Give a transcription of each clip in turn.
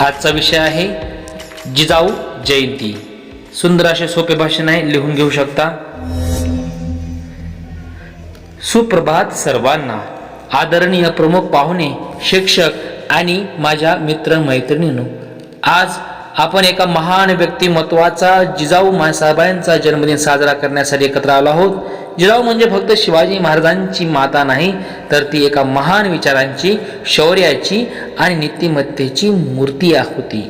आजचा विषय आहे जिजाऊ जयंती. सुंदर असे सोपे भाषण आहे लिहून घेऊ शकता. सुप्रभात सर्वांना. आदरणीय प्रमुख पाहुणे शिक्षक आणि माझ्या मित्र मैत्रिणींनो आज आपण एका महान व्यक्तिमत्वाचा जिजाऊ साहेबांचा जन्मदिन साजरा करण्यासाठी एकत्र आलो आहोत. जिजाऊ म्हणजे फक्त शिवाजी महाराजांची माता नाही तर ती एका महान विचारांची शौर्याची आणि नीतिमत्तेची मूर्ती होती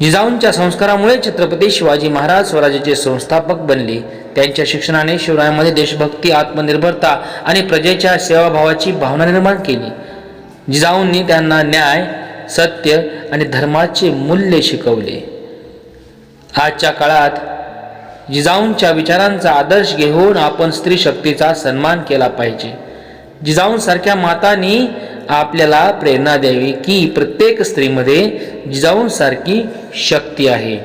जिजाऊंच्या संस्कारामुळे छत्रपती शिवाजी महाराज स्वराज्याचे संस्थापक बनले. त्यांच्या शिक्षणाने शिवरायांमध्ये देशभक्ती आत्मनिर्भरता आणि प्रजेच्या सेवाभावाची भावना निर्माण केली. जिजाऊंनी त्यांना न्याय सत्य आणि धर्माचे मूल्य शिकवले. आजच्या काळात जिजाऊंच्या विचारांचा आदर्श घेऊन आपण स्त्री शक्तीचा सन्मान केला पाहिजे. जिजाऊंसारख्या मातांनी आपल्याला प्रेरणा द्यावी की प्रत्येक स्त्रीमध्ये जिजाऊंसारखी शक्ती आहे.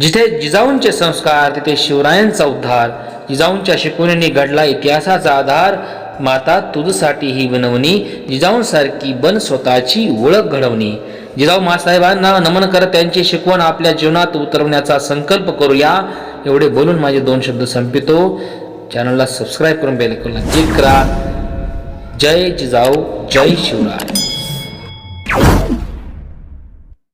जिथे जिजाऊंचे संस्कार तिथे शिवरायांचा उद्धार जिजाऊंच्या शिकवणीने घडला इतिहासाचा आधार माता तुझसाठी ही विनवणी जिजाऊंसारखी बन स्वतःची ओळख घडवणी. जिजाऊ मासाहेबांना नमन करत त्यांची शिकवण आपल्या जीवनात उतरवण्याचा संकल्प करूया. एवढे बोलून माझे दोन शब्द संपितो. चॅनलला सबस्क्राईब करून बेल क्लिक करा. जय जिजाऊ जय शिवराय.